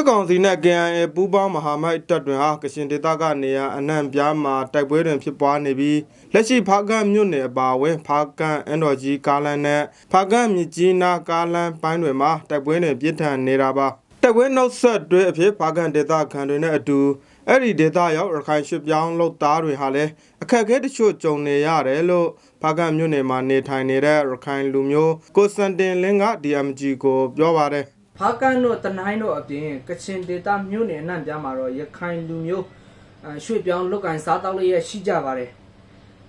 စစ်ကောင်စီနဲ့ KIA ပူးပေါင်းမဟာမိတ်တပ်တွင်ဟာကရှင်ဒေသကနေရာအနှံ့ပြားမှာတိုက်ပွဲတွင်ဖြစ်ပွားနေပြီးလက်ရှိဖားကန့်မြို့နယ်အပါအဝင်ဖားကန့်အန်တော်ကြီးကားလမ်းနဲ့ဖားကန့်မြစ်ကြီးနားကားလမ်းပိုင်းတွေမှာတိုက်ပွဲတွေပြင်းထန်နေတာပါတိုက်ပွဲနောက်ဆက်တွဲအဖြစ်ဖားကန့်ဒေသခံတွေနဲ့အတူအဲ့ဒီဒေသရောက်ရခိုင်ရွှေ့ပြောင်းလုပ်သားတွေဟာလည်းအခက်အခဲတချို့ကြုံနေရတယ်လို့ဖားကန့်မြို့နယ်မှာနေထိုင်နေတဲ့ရခိုင်လူမျိုးကိုစန်တင်လင်းက DMG ကိုပြောပါတယ် ဖားကန်တို့တနိုင်းတို့အပြင်ကချင်ဒေသမြို့နယ်အနှံ့ပြားမှာတော့ရခိုင်လူမျိုးအဲရွှေ့ပြောင်းလုတ်ကန်စားတောက်လေးရရှိကြပါတယ်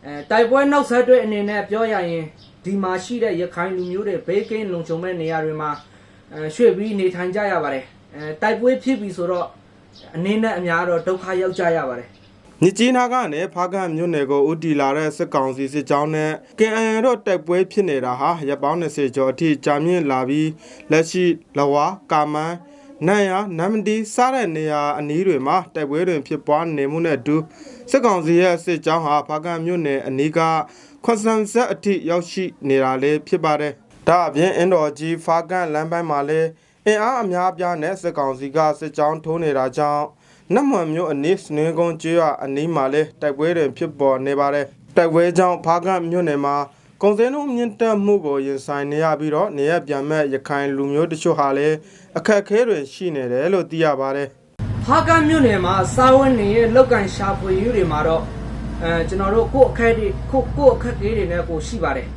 အဲတိုက်ပွဲနောက်ဆက်တွဲအနေနဲ့ပြောရရင်ဒီမှာရှိတဲ့ရခိုင်လူမျိုးတွေဘေးကင်းလုံခြုံမဲ့နေရာတွေမှာအဲရွှေ့ပြီးနေထိုင်ကြရပါတယ်အဲတိုက်ပွဲဖြစ်ပြီဆိုတော့အနေနဲ့အများတော့ဒုက္ခရောက်ကြရပါတယ် မြစ်ကြီးနားကနေဖားကန့်မြို့နယ်ကိုဦးတီလာတဲ့စစ်ကောင်စီစစ်ကြောင်းနဲ့ KNN တို့တိုက်ပွဲဖြစ်နေတာဟာရပ်ပေါင်း20ကျော်အထိကြာမြင့်လာပြီးလက်ရှိလဝါကာမန်နန်ရနမ်မဒီစားတဲ့နေရာအနီးတွေမှာတိုက်ပွဲတွေဖြစ်ပွားနေမှုနဲ့အတူစစ်ကောင်စီရဲ့စစ်ကြောင်းဟာဖားကန့်မြို့နယ်အနီးကခွန်ဆန်ဆက်အထိရောက်ရှိနေတာလည်းဖြစ်ပါတယ်။ဒါအပြင်အင်ဒေါ်ကြီးဖားကန့်လမ်းပိုင်းမှာလည်းအင်အားအများအပြားနဲ့စစ်ကောင်စီကစစ်ကြောင်းထိုးနေတာကြောင့် နတ်မွန်မျိုးအနီးစနေကုန်းကျွရအနီးမှာလဲတိုက်ပွဲတွေဖြစ်ပေါ်နေပါတယ်တိုက်ပွဲကြောင့်ဖားကန့်မြို့နယ်မှာကုန်စည်နှုန်းမြင့်တက်မှုကိုရင်ဆိုင်နေရပြီးတော့နေရပြန်မဲ့ရခိုင်လူမျိုးတချို့ဟာလည်းအခက်အခဲတွေရှိနေတယ်လို့သိရပါတယ်ဖားကန်မြို့နယ်မှာစာဝတ်နေရဲ့လောက်ကန်ရှာဖွေရေးတွေမှာတော့အဲကျွန်တော်တို့ကိုယ့်အခက်တွေကိုကိုယ့်အခက်ကြီးတွေနဲ့ကိုရှိပါတယ်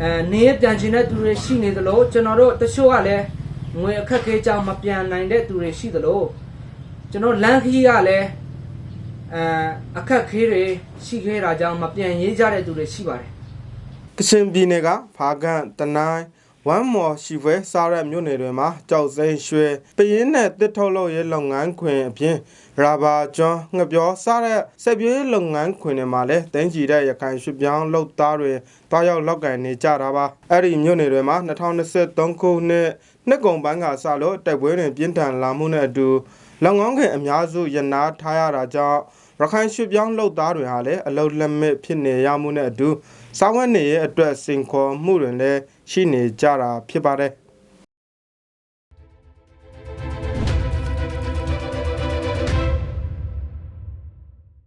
အဲနေရပြန်ချင်တဲ့သူတွေရှိနေသလိုကျွန်တော်တို့တချို့ကလည်းငွေအခက်ကြီးကြောင့်မပြန်နိုင်တဲ့သူတွေရှိသလို ကျွန်တော်လမ်းခရီးကလည်းအဲအခက်ခဲတွေရှိခဲ့တာကြောင့်မပြန်ရေးကြတဲ့သူတွေရှိပါတယ်ကချင်ပြည်နယ်ကဖားကန့်တနိုင်းဝမ်မော်ရှိဖွဲစားရက်မြို့နယ်တွေမှာကြောက်စိမ်းရွှဲပရင်းနဲ့တစ်ထုတ်လုပ်ရေးလုပ်ငန်းခွင်အပြင်ရာဘာကျွန်းငှက်ပြောစားတဲ့စက်ပြေးလုပ်ငန်းခွင်တွေမှာလည်းတင်းကြည်တဲ့ရခိုင်ရွှေ့ပြောင်းလုပ်သားတွေတွားရောက်လောက်ကန်နေကြတာပါအဲ့ဒီမြို့နယ်တွေမှာ2023ခုနှစ်နှစ်ကုန်ပိုင်းကစလို့တိုက်ပွဲတွေပြင်းထန်လာမှုနဲ့အတူ လုပ်ငန်းခွင်အများစုရနာထားရတာကြောင့်ရခိုင်ရွှေ့ပြောင်းလုပ်သားတွေဟာလည်းအလုတ်လက်မဲ့ဖြစ်နေရမှုနဲ့အတူစားဝတ်နေရဲ့အတွက်စင်ခေါ်မှုတွေလည်းရှိနေကြတာဖြစ်ပါတယ်